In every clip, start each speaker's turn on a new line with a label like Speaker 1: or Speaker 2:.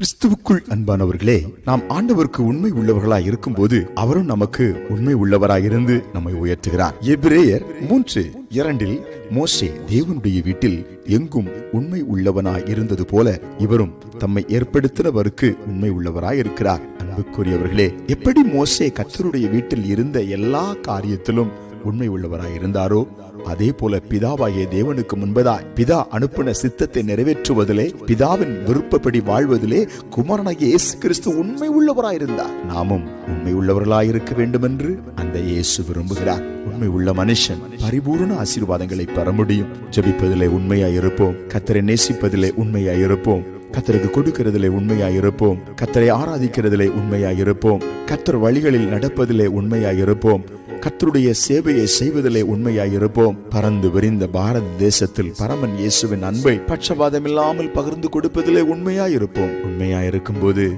Speaker 1: கிறிஸ்துவுக்குள் அன்பானவர்களே நாம் ஆண்டவருக்கு உண்மை உள்ளவர்களாய் இருக்கும்போது அவரும் நமக்கு உண்மை உள்ளவராய் இருந்து நம்மை உயர்த்துகிறார். எபிரேயர் மூன்று இரண்டில் மோசே தேவனுடைய வீட்டில் எங்கும் உண்மை உள்ளவனாய் இருந்தது போல இவரும் தம்மை ஏற்படுத்தினவருக்கு உண்மை உள்ளவராய் இருக்கிறார். அன்புக்குரியவர்களே எப்படி மோசே கத்தருடைய வீட்டில் இருந்த எல்லா காரியத்திலும் உண்மை உள்ளவராய் இருந்தாரோ அதே போல பிதாவாகிய தேவனுக்கு முன்பதாய் பிதா அனுப்பின சித்தத்தை நிறைவேற்றுவதிலே பிதாவின் விருப்பப்படி வாழ்வதிலே குமரனாகிய இயேசு கிறிஸ்து உண்மை உள்ளவராயிருந்தார் நாமும் உண்மை உள்ளவர்களாய் இருக்க வேண்டும் என்று அந்த இயேசு விரும்புகிறார். உண்மை உள்ள மனுஷன் பரிபூர்ண ஆசீர்வாதங்களை பெற முடியும். ஜபிப்பதிலே உண்மையாய் இருப்போம் கத்தரை நேசிப்பதிலே உண்மையாய் இருப்போம் கத்தருக்கு கொடுக்கிறதிலே உண்மையாய் இருப்போம் கத்தரை ஆராதிக்கிறதிலே உண்மையாய் இருப்போம் கத்தர் வழிகளில் நடப்பதிலே உண்மையாய் இருப்போம் கத்தருடைய சேவையை செய்வதிலே உண்மையாயிருப்போம். பறந்து விரிந்த பாரத தேசத்தில் பரமன் இயேசுவின் அன்பை பட்சபாதம் இல்லாமல் பகிர்ந்து கொடுப்பதிலே உண்மையாயிருப்போம். இருப்போம் போது இருக்கும்போது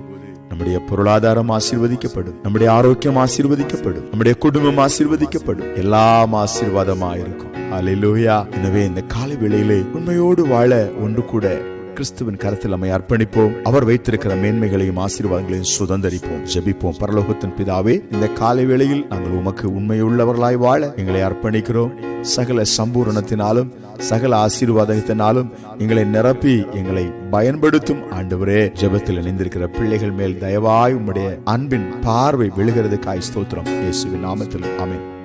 Speaker 1: நம்முடைய பொருளாதாரம் ஆசீர்வதிக்கப்படும். நம்முடைய ஆரோக்கியம் ஆசீர்வதிக்கப்படும். நம்முடைய குடும்பம் ஆசீர்வதிக்கப்படும். எல்லாம் ஆசீர்வாதமாயிருக்கும். அல்லேலூயா எனவே இந்த காலை வேளையிலே உண்மையோடு வாழ ஒன்று கூட கிறிஸ்துவின் கருத்தில் நம்மை அர்ப்பணிப்போம். அவர் வைத்திருக்கிற மேன்மைகளையும் ஆசீர்வாதங்களையும் சுதந்தரிப்போம். ஜெபிப்போம். பரலோகத்தின் பிதாவே இந்த காலை வேளையில் நாங்கள் உமக்கு உண்மையுள்ளவர்களாய் வாழ எங்களை அர்ப்பணிக்கிறோம். சகல சம்பூரணத்தினாலும் சகல ஆசீர்வாதத்தினாலும் எங்களை நிரப்பி எங்களை பயன்படுத்தும் ஆண்டவரே. ஜெபத்தில் இணைந்திருக்கிற பிள்ளைகள் மேல் தயவாய் உம்முடைய அன்பின் பார்வை விழுகிறதுக்காய் ஸ்தோத்திரம். இயேசுவின் நாமத்தில் ஆமென்.